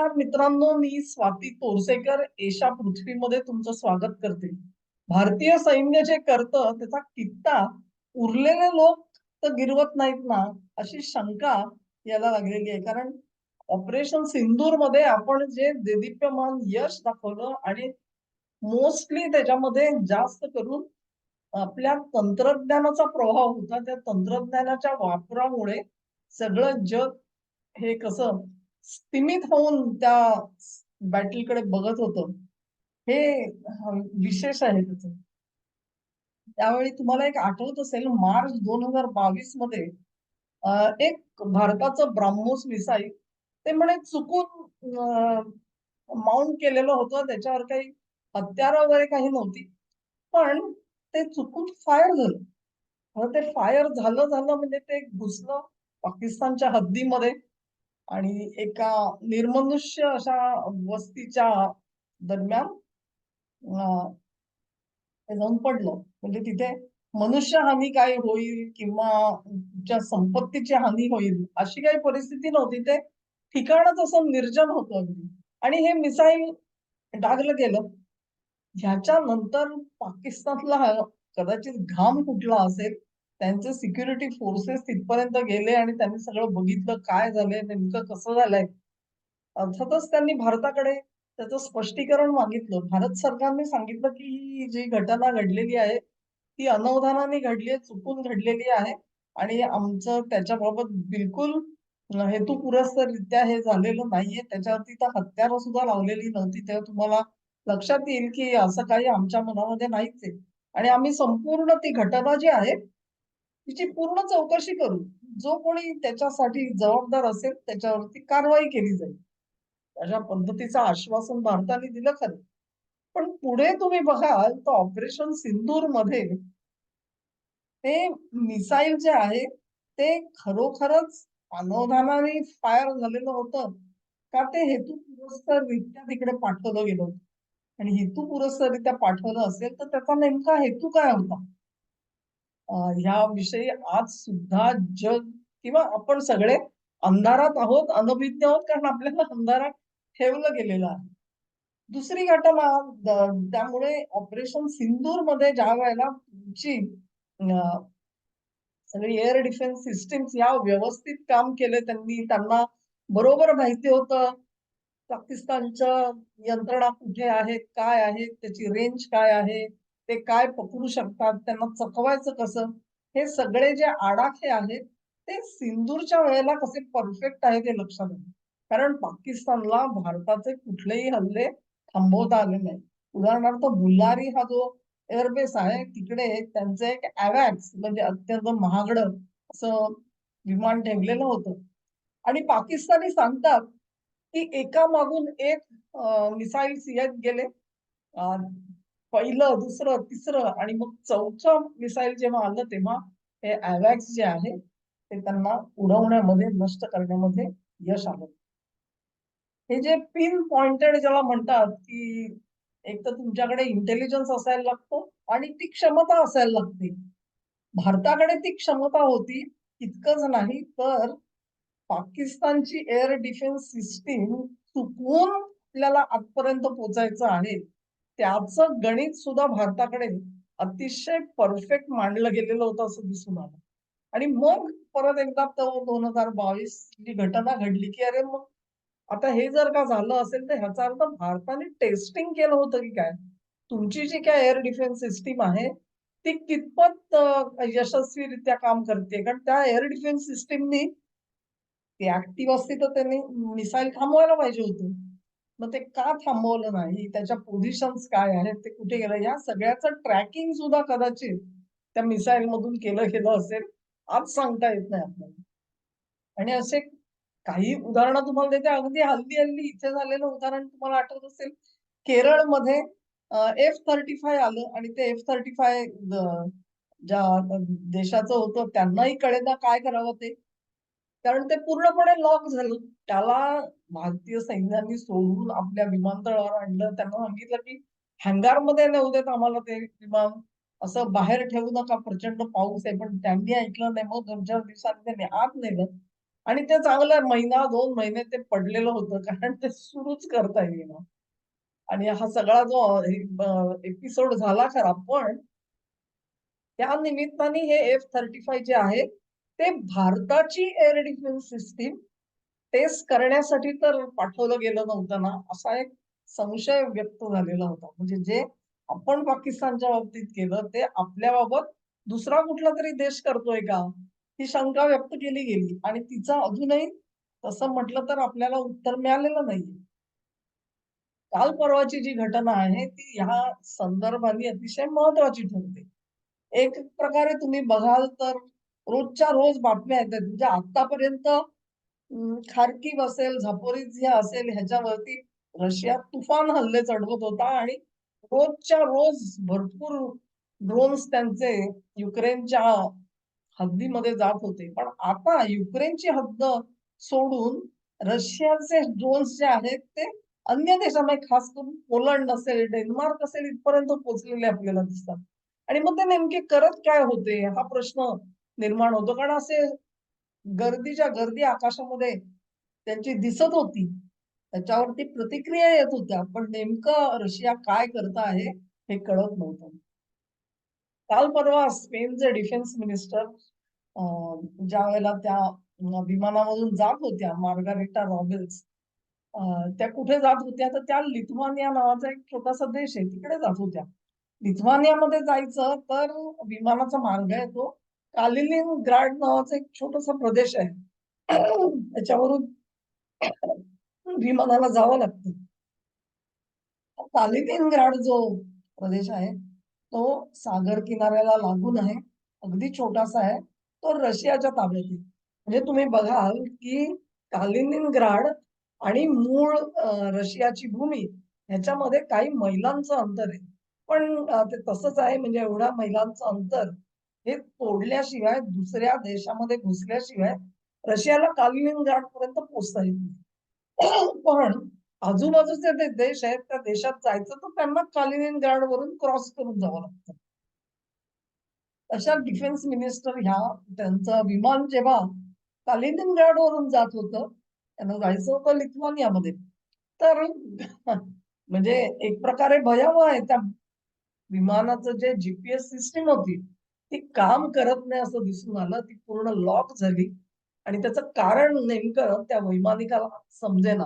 नमस्कार मित्रांनो मी स्वाती तोरसेकर एशा पृथ्वीमध्ये तुमचं स्वागत करते. भारतीय सैन्य जे करतं त्याचा कित्ता उरलेले लोक तर गिरवत नाहीत ना अशी शंका याला लागलेली आहे. कारण ऑपरेशन सिंदूरमध्ये आपण जे देदीप्यमान यश दाखवलं आणि मोस्टली त्याच्यामध्ये जास्त करून आपल्या तंत्रज्ञानाचा प्रभाव होता. त्या तंत्रज्ञानाच्या वापरामुळे सगळं जग हे कसं स्थिमित होऊन त्या बॅटलकडे बघत होतं. हे विशेष आहे त्याच. त्यावेळी तुम्हाला एक आठवत असेल मार्च दोन हजार बावीसमध्ये एक भारताचं ब्राह्मोस मिसाईल ते म्हणे चुकून माउंट केलेलं होतं. त्याच्यावर काही हत्यार वगैरे काही नव्हती. पण ते चुकून फायर झालं. ते फायर झालं झालं म्हणजे ते घुसलं पाकिस्तानच्या हद्दीमध्ये. आणि एका निर्मनुष्य अशा वस्तीच्या दरम्यान जाऊन पडलं. म्हणजे तिथे मनुष्य हानी काय होईल किंवा ज्या संपत्तीची हानी होईल अशी काही परिस्थिती नव्हती. ते ठिकाणच असं निर्जन होतं अगदी. आणि हे मिसाईल डागलं गेलं. ह्याच्या नंतर पाकिस्तानला कदाचित घाम कुठला असेल त्यांचे सिक्युरिटी फोर्सेस तिथपर्यंत गेले आणि त्यांनी सगळं बघितलं काय झालंय नेमकं कसं झालंय. अर्थातच त्यांनी भारताकडे त्याचं स्पष्टीकरण मागितलं. भारत सरकारने सांगितलं की ही जी घटना घडलेली आहे ती अनवधानाने घडली आहे चुकून घडलेली आहे आणि आमचं त्याच्याबाबत बिलकुल हेतुपुरस्सरित्या हे झालेलं नाहीये. त्याच्यावरती तर हत्यारं सुद्धा लावलेली नव्हती. तेव्हा तुम्हाला लक्षात येईल की असं काही आमच्या मनामध्ये नाहीच आहे. आणि आम्ही संपूर्ण ती घटना जी आहे तिची पूर्ण चौकशी करू. जो कोणी त्याच्यासाठी जबाबदार असेल त्याच्यावरती कारवाई केली जाईल. अशा पद्धतीचं आश्वासन भारताने दिलं खरं. पण पुढे तुम्ही बघाल तर ऑपरेशन सिंदूरमध्ये ते मिसाईल जे आहे ते खरोखरच अनवधानाने फायर झालेलं होतं. का ते हेतू पुरस्कररित्या तिकडे पाठवलं गेलं होतं. आणि हेतू पुरस्कररित्या पाठवलं असेल तर त्याचा नेमका हेतू काय होता? याविषयी आज सुद्धा जग किंवा आपण सगळे अंधारात आहोत अनभिज्ञ आहोत कारण आपल्याला अंधारात ठेवलं गेलेलं आहे. दुसरी घटना त्यामुळे ऑपरेशन सिंदूरमध्ये ज्या वेळेला तुमची सगळी एअर डिफेन्स सिस्टीम या व्यवस्थित काम केले त्यांनी त्यांना बरोबर माहिती होतं पाकिस्तानच्या यंत्रणा कुठे आहेत काय आहेत त्याची रेंज काय आहे ते काय पकडू शकतात त्यांना चकवायचं कसं? हे सगळे जे आडाखे आहेत ते सिंदूरच्या वेळेला कसे परफेक्ट आहे ते लक्षात आले कारण पाकिस्तानला भारताचे कुठलेही हल्ले थांबवता आले नाही उदाहरणार्थ बुल्लारी हा जो एअरबेस आहे तिकडे त्यांचं एक अवॅक्स म्हणजे अत्यंत महागड असं विमान ठेवलेलं होतं. आणि पाकिस्तानी सांगतात की एका मागून एक मिसाईल येत गेले. पहिलं दुसरं तिसरं आणि मग चौथं मिसाईल जेव्हा आलं तेव्हा हे अवॅक्स जे आहे ते त्यांना उडवण्यामध्ये नष्ट करण्यामध्ये यश आलं. हे जे पिन पॉइंटेड ज्याला म्हणतात की एक तर तुमच्याकडे इंटेलिजन्स असायला लागतो आणि ती क्षमता असायला लागते. भारताकडे ती क्षमता होती इतकंच नाही तर पाकिस्तानची एअर डिफेन्स सिस्टीम चुकवून आपल्याला आजपर्यंत पोचायचं आहे. त्याचं गणित सुद्धा भारताकडे अतिशय परफेक्ट मांडलं गेलेलं होतं असं दिसून आलं. आणि मग परत एकदा दोन हजार बावीस ही घटना घडली की अरे मग आता हे जर का झालं असेल तर ह्याचा अर्थ भारताने टेस्टिंग केलं होतं की काय? तुमची जी काय एअर डिफेन्स सिस्टीम आहे ती कितपत यशस्वीरित्या काम करते? कारण त्या एअर डिफेन्स सिस्टीमनी ती ऍक्टिव्ह असती तर त्यांनी मिसाईल थांबवायला पाहिजे होती. मग ते का थांबवलं नाही? त्याच्या पोझिशन्स काय आहेत? ते कुठे गेलं? या सगळ्याचं ट्रॅकिंग सुद्धा कदाचित त्या मिसाईल मधून केलं गेलं असेल. आज सांगता येत नाही आपल्याला. आणि असे काही उदाहरणं तुम्हाला देते. अगदी हल्ली हल्ली इथे झालेलं उदाहरण तुम्हाला आठवत असेल. केरळमध्ये एफ थर्टी फाय आलं आणि ते एफ थर्टी फाय ज्या देशाचं होतं त्यांनाही कळेना काय करावं ते. कारण ते पूर्णपणे लॉक झालं. त्याला भारतीय सैन्याने सोडून आपल्या विमानतळावर आणलं. त्यांना सांगितलं की हँगारमध्ये नेऊ देत आम्हाला ते विमान. असं बाहेर ठेवू नका प्रचंड पाऊस आहे. पण त्यांनी ऐकलं नाही. मग दोन चार दिवसांनी त्यांनी आत नेलं. आणि ते चांगलं महिना दोन महिने ते पडलेलं होतं. कारण ते सुरूच करता येईना. आणि हा सगळा जो एपिसोड झाला खरा. पण त्या निमित्ताने हे एफ थर्टी फाय जे आहे ते भारताची एअर डिफेन्स सिस्टीम टेस्ट करण्यासाठी तर पाठवलं गेलं नव्हतं ना असा एक संशय व्यक्त झालेला होता. म्हणजे जे आपण पाकिस्तानच्या बाबतीत केलं ते आपल्या बाबत दुसरा कुठला तरी देश करतोय का? ही शंका व्यक्त केली गेली. आणि तिचा अजूनही तसं म्हटलं तर आपल्याला उत्तर मिळालेलं नाही काल परवाची जी घटना आहे ती ह्या संदर्भाने अतिशय महत्वाची ठरते. एक प्रकारे तुम्ही बघाल तर रोजच्या रोज बातम्या येतात. म्हणजे आतापर्यंत खारकीव असेल झापोरिझिया असेल ह्याच्यावरती रशिया तुफान हल्ले चढवत होता आणि रोजच्या रोज भरपूर ड्रोन्स त्यांचे युक्रेनच्या हद्दीमध्ये जात होते. पण आता युक्रेनची हद्द सोडून रशियाचे ड्रोन्स जे आहेत ते अन्य देशामध्ये खास करून पोलंड असेल डेन्मार्क असेल इथपर्यंत पोहोचलेले आपल्याला दिसतात. आणि मग ते नेमके करत काय होते हा प्रश्न निर्माण होतो. कारण असे गर्दीच्या गर्दी आकाशामध्ये त्यांची दिसत होती. त्याच्यावरती प्रतिक्रिया येत होत्या. पण नेमकं रशिया काय करत आहे हे कळत नव्हतं. काल परवा स्पेनचे डिफेन्स मिनिस्टर ज्या वेळेला त्या विमानामधून जात होत्या मार्गारेटा रॉबेल्स त्या कुठे जात होत्या? तर त्या लिथवानिया नावाचा एक छोटासा देश आहे. तिकडे जात होत्या. लिथवानियामध्ये जायचं तर विमानाचा मार्ग आहे तो. कालिनिन ग्राड नावाचा एक छोटासा प्रदेश आहे. त्याच्यावरून विमानाला जावं लागतं. कालिनिन ग्राड जो प्रदेश आहे तो सागर किनाऱ्याला लागून आहे. अगदी छोटासा आहे. तो रशियाच्या ताब्यात आहे. म्हणजे तुम्ही बघाल की कालिनिन ग्राड आणि मूळ रशियाची भूमी ह्याच्यामध्ये काही मैलांचं अंतर आहे. पण ते तसंच आहे. म्हणजे एवढ्या मैलांचं अंतर हे तोडल्याशिवाय दुसऱ्या देशामध्ये घुसल्याशिवाय रशियाला कालिनिन ग्राड पर्यंत पोचता येत नाही. पण आजूबाजूचे जे देश आहेत त्या देशात जायचं तर त्यांना कालिनिन ग्राड वरून क्रॉस करून जावं लागतं. अशा डिफेन्स मिनिस्टर ह्या त्यांचं विमान जेव्हा कालिनिन ग्राड वरून जात होतं त्यांना जायचं होतं लिथुआनियामध्ये. तर म्हणजे एक प्रकारे भयावह आहे त्या विमानाचं जे जीपीएस सिस्टीम होती. ती काम करत नाही असं दिसून आलं ती पूर्ण लॉक झाली. आणि त्याचं कारण नेमकं त्या वैमानिकाला समजेना.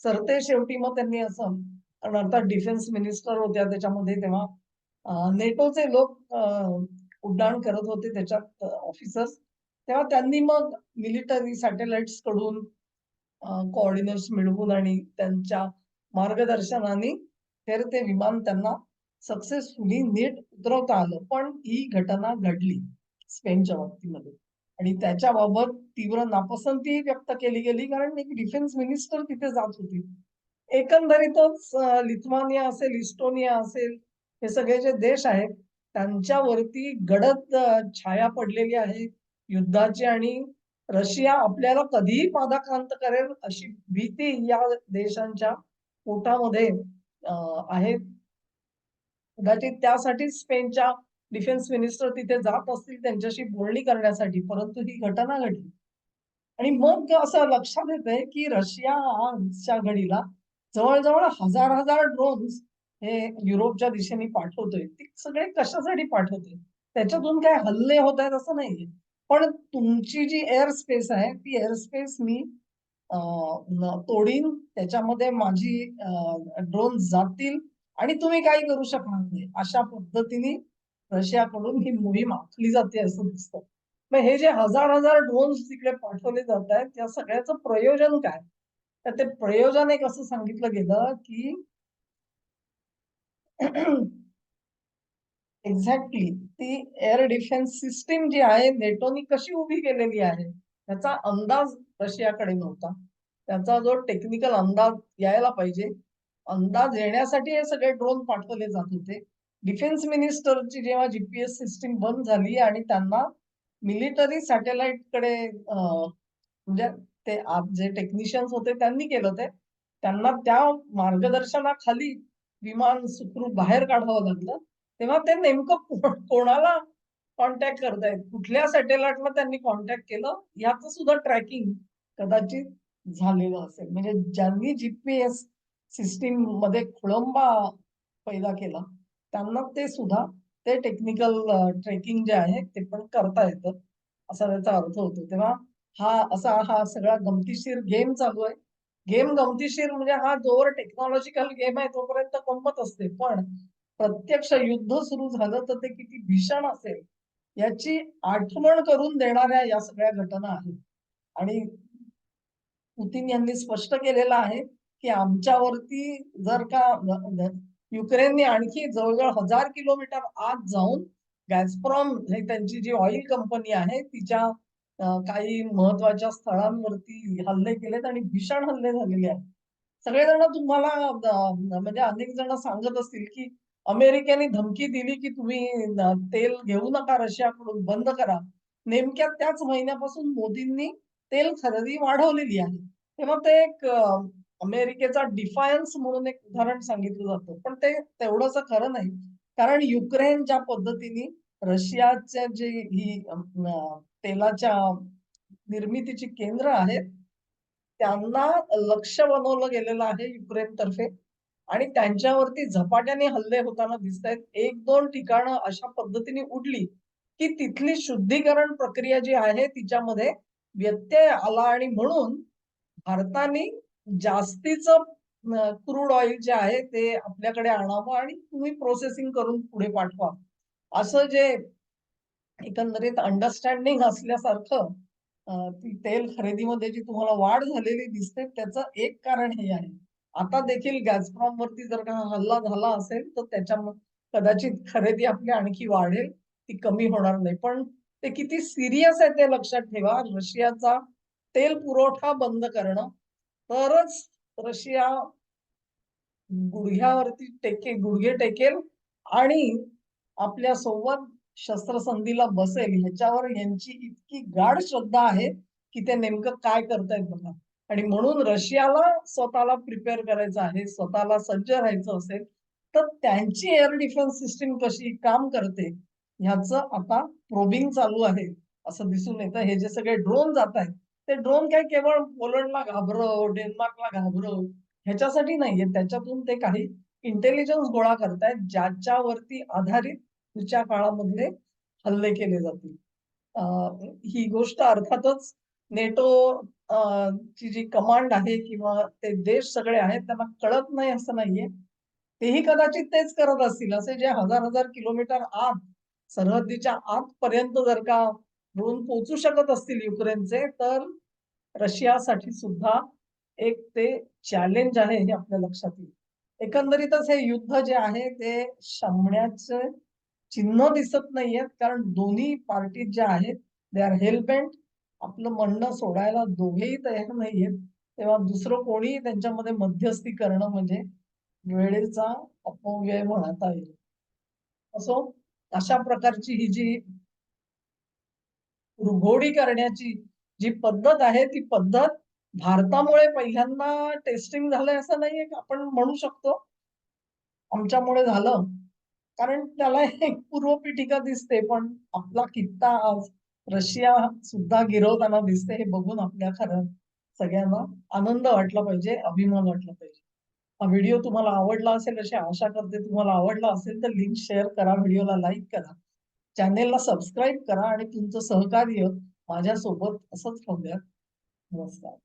सरते शेवटी मग त्यांनी असं कारण अर्थात डिफेन्स मिनिस्टर होत्या त्याच्यामध्ये तेव्हा नेटोचे लोक उड्डाण करत होते त्याच्यात ऑफिसर्स तेव्हा त्यांनी मग मिलिटरी सॅटेलाइट्सकडून कोऑर्डिनेट्स मिळवून आणि त्यांच्या मार्गदर्शनाने तर ते विमान त्यांना सक्सेसफुली नीट उतरवता आलं. पण ही घटना घडली स्पेनच्या बाबतीमध्ये. आणि त्याच्याबाबत तीव्र नापसंती व्यक्त केली गेली कारण एक डिफेन्स मिनिस्टर तिथे जात होती. एकंदरीतच लिथवानिया असेल इस्टोनिया असेल हे सगळे जे देश आहेत त्यांच्यावरती गडद छाया पडलेली आहे. युद्धाची आणि रशिया आपल्याला कधीही पादाक्रांत करेल अशी भीती या देशांच्या पोटामध्ये आहे. कदाचित त्यासाठी स्पेनच्या डिफेन्स मिनिस्टर तिथे जात असतील त्यांच्याशी बोलणी करण्यासाठी परंतु ही घटना घडली. आणि मग असं लक्षात येते की रशियाच्या घडीला जवळजवळ हजार हजार ड्रोन्स हे युरोपच्या दिशेने पाठवतोय. ते सगळे कशासाठी पाठवतोय? त्याच्यातून काय हल्ले होत आहेत असं नाहीये. पण तुमची जी एअर स्पेस आहे ती एअर स्पेस मी तोडीन त्याच्यामध्ये माझी ड्रोन जातील आणि तुम्ही काही करू शकणार नाही. अशा पद्धतीने रशियाकडून ही मोहीम आखली जाते असं दिसतं. मग हे जे हजार हजार ड्रोन्स तिकडे पाठवले जात आहेत त्या सगळ्याचं प्रयोजन काय? तर ते प्रयोजन एक असं सांगितलं गेलं की एक्झॅक्टली ती एअर डिफेन्स सिस्टीम जी आहे नेटोनी कशी उभी केलेली आहे त्याचा अंदाज रशियाकडे नव्हता. त्याचा जो टेक्निकल अंदाज यायला पाहिजे अंदाज येण्यासाठी हे सगळे ड्रोन पाठवले जात होते. डिफेन्स मिनिस्टरची जेव्हा जीपीएस सिस्टीम बंद झाली आणि त्यांना मिलिटरी सॅटेलाइटकडे म्हणजे ते जे टेक्निशियन्स होते त्यांनी केलं ते. त्यांना त्या मार्गदर्शनाखाली विमान सुखरूप बाहेर काढावं लागलं. तेव्हा ते नेमकं कोणाला कॉन्टॅक्ट करतायत? कुठल्या सॅटेलाइटला त्यांनी कॉन्टॅक्ट केलं? याचं सुद्धा ट्रॅकिंग कदाचित झालेलं असेल. म्हणजे ज्यांनी जीपीएस सिस्टीममध्ये खोळंबा पैदा केला. त्यांना ते सुद्धा ते टेक्निकल ट्रेकिंग जे आहे ते पण करता येतं असा त्याचा अर्थ होतो. तेव्हा हा असा हा सगळा गमतीशीर गेम चालू आहे. गेम गमतीशीर म्हणजे हा जोवर टेक्नॉलॉजिकल गेम आहे तोपर्यंत गंमत असते. पण प्रत्यक्ष युद्ध सुरू झालं तर ते किती भीषण असेल याची आठवण करून देणाऱ्या या सगळ्या घटना आहेत. आणि पुतीन यांनी स्पष्ट केलेलं आहे की आमच्यावरती जर का युक्रेनने आणखी जवळजवळ हजार किलोमीटर आत जाऊन गॅसप्रॉम हे त्यांची जी ऑइल कंपनी आहे तिच्या काही महत्त्वाच्या स्थळांवरती हल्ले केलेत आणि भीषण हल्ले झालेले आहेत. सगळेजण तुम्हाला म्हणजे अनेक जण सांगत असतील की अमेरिकेने धमकी दिली की तुम्ही तेल घेऊ नका रशियाकडून बंद करा. नेमक्या त्याच महिन्यापासून मोदींनी तेल खरेदी वाढवलेली आहे. तेव्हा ते एक अमेरिकेचा डिफायन्स म्हणून एक उदाहरण सांगितलं जातं. पण ते तेवढंच खरं नाही. कारण युक्रेन ज्या पद्धतीने रशियाच्या जे ही तेलाच्या निर्मितीची केंद्र आहेत त्यांना लक्ष बनवलं गेलेलं आहे युक्रेन तर्फे. आणि त्यांच्यावरती झपाट्याने हल्ले होताना दिसत आहेत एक दोन ठिकाणं अशा पद्धतीने उडली की तिथली शुद्धीकरण प्रक्रिया जी आहे तिच्यामध्ये व्यत्यय आला आणि म्हणून भारताने जास्तीच क्रूड ऑइल जे आहे ते आपल्याकडे आणावं आणि तुम्ही प्रोसेसिंग करून पुढे पाठवा. असं जे एकंदरीत अंडरस्टँडिंग असल्यासारखं ती तेल खरेदीमध्ये जी तुम्हाला वाढ झालेली दिसते त्याचं एक कारण हे आहे. आता देखील गॅसप्रॉम वरती जर का हल्ला झाला असेल तर त्याच्या कदाचित खरेदी आपली आणखी वाढेल ती कमी होणार नाही. पण ते किती सिरियस आहे ते लक्षात ठेवा. रशियाचा तेल पुरवठा बंद करणं तरच रशिया गुडघ्यावरती टेके गुडघे टेकेल आणि आपल्या संवाद शस्त्रसंधीला बसेल. ह्याच्यावर यांची इतकी गाढ श्रद्धा आहे की ते नेमकं काय करतायत बघा. आणि म्हणून रशियाला स्वतःला प्रिपेअर करायचं आहे स्वतःला सज्ज राहायचं असेल तर त्यांची एअर डिफेन्स सिस्टीम कशी काम करते ह्याचं आता प्रोबिंग चालू आहे असं दिसून येतं. हे जे सगळे ड्रोन जात आहेत ते ड्रोन काय केवळ पोलंडला घाबरव डेन्मार्कला घाबरव ह्याच्यासाठी नाहीये. त्याच्यातून ते काही इंटेलिजन्स गोळा करतायत ज्याच्यावरती आधारित पुढच्या काळामध्ये हल्ले केले जातील. ही गोष्ट अर्थातच नेटो ची जी कमांड आहे किंवा ते देश सगळे आहेत त्यांना कळत नाही असं नाहीये. तेही कदाचित तेच करत असतील. असे जे हजार हजार किलोमीटर आत सरहद्दीच्या आत पर्यंत जर का ड्रोन पोचू शकत असतील युक्रेनचे तर रशियासाठी सुद्धा एक ते चॅलेंज आहे हे आपल्या लक्षात येईल. एकंदरीतच हे युद्ध जे आहे ते शमण्याचे चिन्ह दिसत नाहीयेत कारण दोन्ही पार्टी ज्या आहेत दे आर हेल्पेंट आपलं म्हणणं सोडायला दोघेही तयार नाहीयेत. तेव्हा दुसरं कोणी त्यांच्यामध्ये मध्यस्थी करणं म्हणजे वेळेचा अपव्यय म्हणता येईल. असो अशा प्रकारची ही जी रुघोडी करण्याची जी पद्धत आहे ती पद्धत भारतामुळे पहिल्यांदा टेस्टिंग झालंय असं नाहीये आपण म्हणू शकतो. आमच्यामुळे झालं. कारण त्याला एक पूर्वपीठिका दिसते पण आपला कित्ता आज रशिया सुद्धा गिरवताना दिसते हे बघून आपल्या खरं सगळ्यांना आनंद वाटला पाहिजे अभिमान वाटला पाहिजे. हा व्हिडिओ तुम्हाला आवडला असेल अशी आशा करते. तुम्हाला आवडला असेल तर लिंक शेअर करा व्हिडिओला लाईक करा. चॅनेलला सबस्क्राईब करा आणि तुमचं सहकार्य माझ्यासोबत असंच राहू द्या नमस्कार.